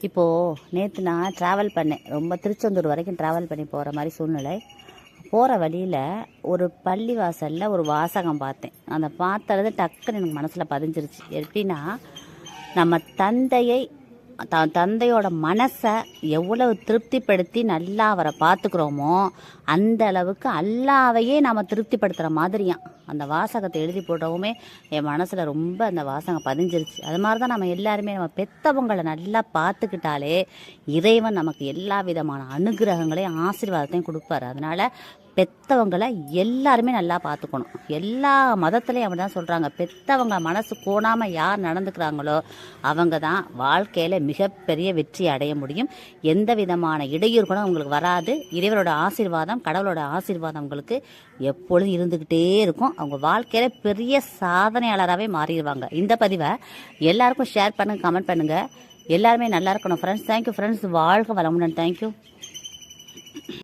இப்போது நேற்று நான் ட்ராவல் பண்ணேன். ரொம்ப திருச்செந்தூர் வரைக்கும் ட்ராவல் பண்ணி போகிற மாதிரி சூழ்நிலை. போகிற வழியில் ஒரு பள்ளி வாசலில் ஒரு வாசகம் பார்த்தேன். அந்த பார்த்தது டக்குன்னு எனக்கு மனசில் பதிஞ்சிருச்சு. எப்படின்னா நம்ம தந்தையை த தந்தையோட மனசை எவ்வளவு திருப்திப்படுத்தி நல்லா அவரை பார்த்துக்கிறோமோ அந்த அளவுக்கு அல்லாவையே நாம் திருப்திப்படுத்துகிற மாதிரியாம். அந்த வாசகத்தை எழுதி போட்டவுமே என் மனசில் ரொம்ப அந்த வாசகம் பதிஞ்சிருச்சு. அது மாதிரி தான் நம்ம எல்லாருமே நம்ம பெத்தவங்களை நல்லா பார்த்துக்கிட்டாலே இறைவன் நமக்கு எல்லா விதமான அனுகிரகங்களையும் ஆசீர்வாதத்தையும் கொடுப்பாரு. அதனால் பெத்தவங்களை எல்லாருமே நல்லா பார்த்துக்கணும் எல்லா மதத்துலேயும் அப்படி தான் சொல்கிறாங்க பெத்தவங்க மனசு கோணாமல் யார் நடந்துக்கிறாங்களோ அவங்க தான் வாழ்க்கையில் மிகப்பெரிய வெற்றி அடைய முடியும். எந்த விதமான இடையூறு கூட உங்களுக்கு வராது. இறைவரோட ஆசீர்வாதம் கடவுளோட ஆசீர்வாதம் உங்களுக்கு எப்பொழுதும் இருந்துக்கிட்டே இருக்கும். அவங்க வாழ்க்கையில் பெரிய சாதனையாளராகவே மாறிடுவாங்க. இந்த பதிவை எல்லாருக்கும் ஷேர் பண்ணுங்க கமெண்ட் பண்ணுங்கள் எல்லாருமே நல்லா இருக்கணும் ஃப்ரெண்ட்ஸ் தேங்க்யூ ஃப்ரெண்ட்ஸ் வாழ்க வளமுடன். தேங்க்யூ